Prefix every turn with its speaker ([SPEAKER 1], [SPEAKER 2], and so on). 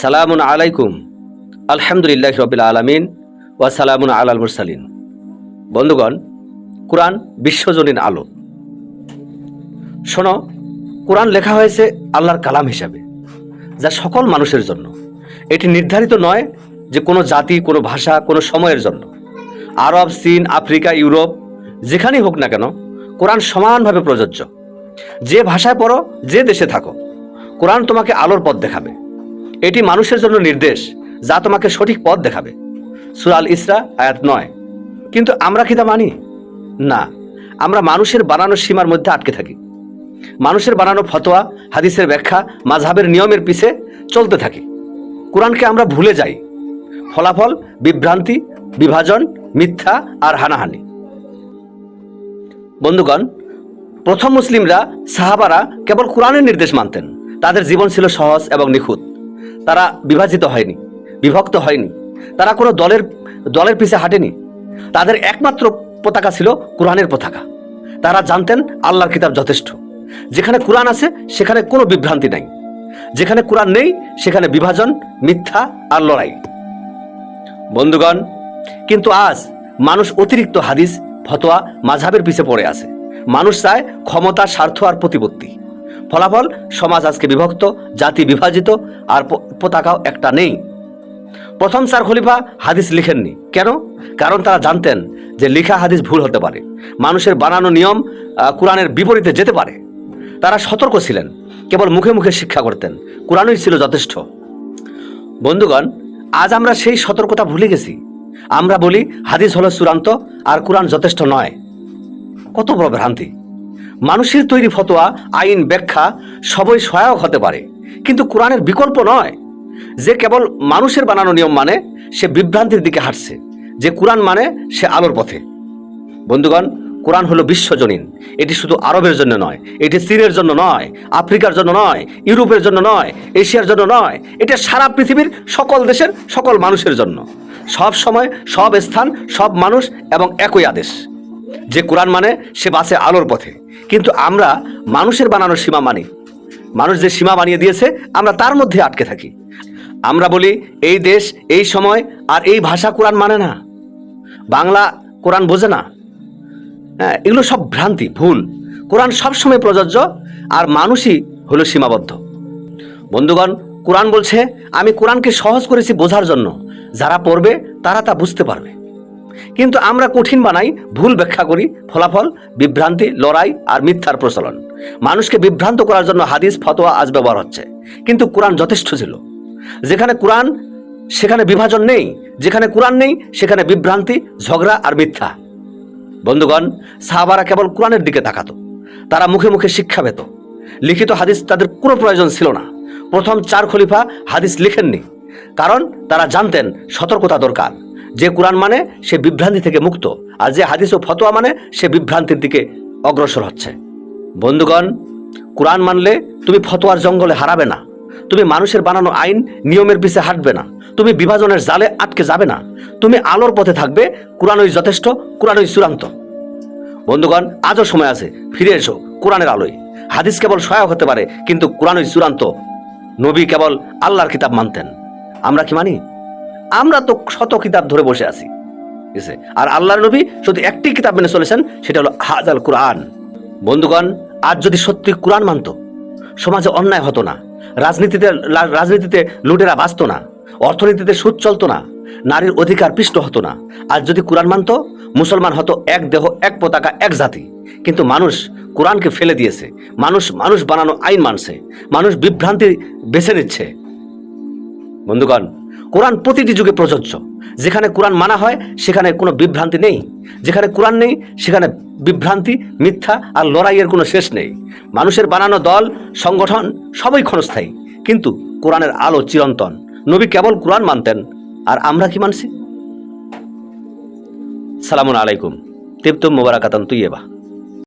[SPEAKER 1] সালামুন আলাইকুম। আলহামদুলিল্লাহ রবিল আলমিন ওয়া সালামুন আলাল মুরসালিন। বন্ধুগণ, কোরআন বিশ্বজনীন আলো। শোনো, কোরআন লেখা হয়েছে আল্লাহর কালাম হিসাবে, যা সকল মানুষের জন্য। এটি নির্ধারিত নয় যে কোনো জাতি, কোনো ভাষা, কোনো সময়ের জন্য। আরব, চীন, আফ্রিকা, ইউরোপ, যেখানেই হোক না কেন, কোরআন সমানভাবে প্রযোজ্য। যে ভাষায় পড়ো, যে দেশে থাকো, কোরআন তোমাকে আলোর পথ দেখাবে। এটি মানুষের জন্য নির্দেশ, যা তোমাকে সঠিক পথ দেখাবে। সুরাল ইসরা, আয়াত নয়। কিন্তু আমরা কি তা মানি? না, আমরা মানুষের বানানো সীমার মধ্যে আটকে থাকি। মানুষের বানানো ফতোয়া, হাদিসের ব্যাখ্যা মাঝহাবের নিয়মের পিছে চলতে থাকি। কোরআনকে আমরা ভুলে যাই। ফলাফল, বিভ্রান্তি, বিভাজন, মিথ্যা আর হানাহানি। বন্ধুগণ, প্রথম মুসলিমরা সাহাবারা কেবল কোরআনের নির্দেশ মানতেন। তাদের জীবন ছিল সহজ এবং নিখুঁত। তারা বিভাজিত হয়নি, বিভক্ত হয়নি। তারা কোনো দলের দলের পিছে হাঁটেনি। তাদের একমাত্র পতাকা ছিল কোরআনের পতাকা। তারা জানতেন আল্লাহর কিতাব যথেষ্ট। যেখানে কোরআন আছে, সেখানে কোনো বিভ্রান্তি নাই। যেখানে কোরআন নেই, সেখানে বিভাজন, মিথ্যা আর লড়াই। বন্ধুগণ, কিন্তু আজ মানুষ অতিরিক্ত হাদিস, ফতোয়া মাঝহাবের পিছে পড়ে আছে। মানুষ চায় ক্ষমতা, স্বার্থ আর প্রতিপত্তি। ফলাফল, সমাজ আজকে বিভক্ত, জাতি বিভাজিত, আর পতাকাও একটা নেই। প্রথম চার খলিফা হাদিস লিখেননি। কেন? কারণ তারা জানতেন যে লিখা হাদিস ভুল হতে পারে। মানুষের বানানো নিয়ম কোরআনের বিপরীতে যেতে পারে। তারা সতর্ক ছিলেন, কেবল মুখে মুখে শিক্ষা করতেন। কোরআনই ছিল যথেষ্ট। বন্ধুগণ, আজ আমরা সেই সতর্কতা ভুলে গেছি। আমরা বলি, হাদিস হলো চূড়ান্ত, আর কোরআন যথেষ্ট নয়। কত বড় ভ্রান্তি। মানুষের তৈরি ফতোয়া, আইন, ব্যাখ্যা সবই সহায়ক হতে পারে। কিন্তু কোরআনের বিকল্প নয়। যে কেবল মানুষের বানানো নিয়ম মানে সে বিভ্রান্তির দিকে হাঁটছে। যে কোরআন মানে সে আলোর পথে। বন্ধুগণ, কোরআন হলো বিশ্বজনীন এটি শুধু আরবের জন্য নয়, এটি চীনের জন্য নয়, আফ্রিকার জন্য নয়, ইউরোপের জন্য নয়, এশিয়ার জন্য নয়, এটা সারা পৃথিবীর সকল দেশের সকল মানুষের জন্য। সব সময় সব স্থান, সব মানুষ এবং একই আদেশ। যে কোরআন মানে সে বাসে আলোর পথে। কিন্তু আমরা মানুষের বানানোর সীমা মানি। মানুষ যে সীমা বানিয়ে দিয়েছে, আমরা তার মধ্যে আটকে থাকি। আমরা বলি, এই দেশ, এই সময়, আর এই ভাষা কোরআন মানে না। বাংলা কোরআন বোঝে না। হ্যাঁ এগুলো সব ভ্রান্তি, ভুল। কোরআন সবসময় প্রযোজ্য, আর মানুষই হলো সীমাবদ্ধ। বন্ধুগণ, কোরআন বলছে, আমি কোরআনকে সহজ করেছি বোঝার জন্য। যারা পড়বে, তারা তা বুঝতে পারবে। কিন্তু আমরা কঠিন বানাই, ভুল ব্যাখ্যা করি, ফলাফল, বিভ্রান্তি, লড়াই আর মিথ্যার প্রচলন। মানুষকে বিভ্রান্ত করার জন্য হাদিস, ফতোয়া আজ ব্যবহার হচ্ছে। কিন্তু কোরআন যথেষ্ট ছিল। যেখানে কোরআন, সেখানে বিভাজন নেই। যেখানে কোরআন নেই, সেখানে বিভ্রান্তি, ঝগড়া আর মিথ্যা। বন্ধুগণ, সাহাবারা কেবল কোরআনের দিকে তাকাতো। তারা মুখে মুখে শিক্ষা পেত। লিখিত হাদিস তাদের কোনো প্রয়োজন ছিল না। প্রথম চার খলিফা হাদিস লিখেননি। কারণ তারা জানতেন সতর্কতা দরকার। যে কোরআন মানে সে বিভ্রান্তি থেকে মুক্ত, আর যে হাদিস ও ফতোয়া মানে সে বিভ্রান্তির দিকে অগ্রসর হচ্ছে। বন্ধুগণ, কোরআন মানলে তুমি ফতোয়ার জঙ্গলে হারাবে না। তুমি মানুষের বানানো আইন নিয়মের পিছে হাঁটবে না। তুমি বিভাজনের জালে আটকে যাবে না। তুমি আলোর পথে থাকবে, কোরআনই যথেষ্ট, কোরআনই চূড়ান্ত। বন্ধুগণ, আজও সময় আছে, ফিরে এসো কোরআনের আলোয়। হাদিস কেবল সহায়ক হতে পারে, কিন্তু কোরআনই চূড়ান্ত। নবী কেবল আল্লাহর কিতাব মানতেন। আমরা কি মানি? আমরা তো শত কিতাব ধরে বসে আছি আছে আর আল্লাহর নবী শুধু একটি কিতাব মেনে চলেছেন, সেটা হলো হাজাল কোরআন। বন্ধুগণ, আজ যদি সত্যি কোরআন মানত, সমাজে অন্যায় হতো না, রাজনীতিতে রাজনীতিতে লুটেরা বাঁচতো না, অর্থনীতিতে সুদ চলতো না, নারীর অধিকার পিষ্ট হতো না, আজ যদি কোরআন মানত, মুসলমান হতো এক দেহ, এক পতাকা, এক জাতি। কিন্তু মানুষ কোরআনকে ফেলে দিয়েছে, মানুষ মানুষ বানানো আইন মানছে, মানুষ বিভ্রান্তি বেছে নিচ্ছে। বন্ধুগণ কোরআন প্রতিটি যুগে প্রযোজ্য। যেখানে কোরআন মানা হয়, সেখানে কোনো বিভ্রান্তি নেই। যেখানে কোরআন নেই, সেখানে বিভ্রান্তি, মিথ্যা আর লড়াইয়ের কোনো শেষ নেই। মানুষের বানানো দল, সংগঠন সবই ক্ষণস্থায়ী। কিন্তু কোরআনের আলো চিরন্তন। নবী কেবল কোরআন মানতেন। আর আমরা কি মানছি? সালামুন আলাইকুম। তিপ্তুম মোবারাকাতান তুইয়েবা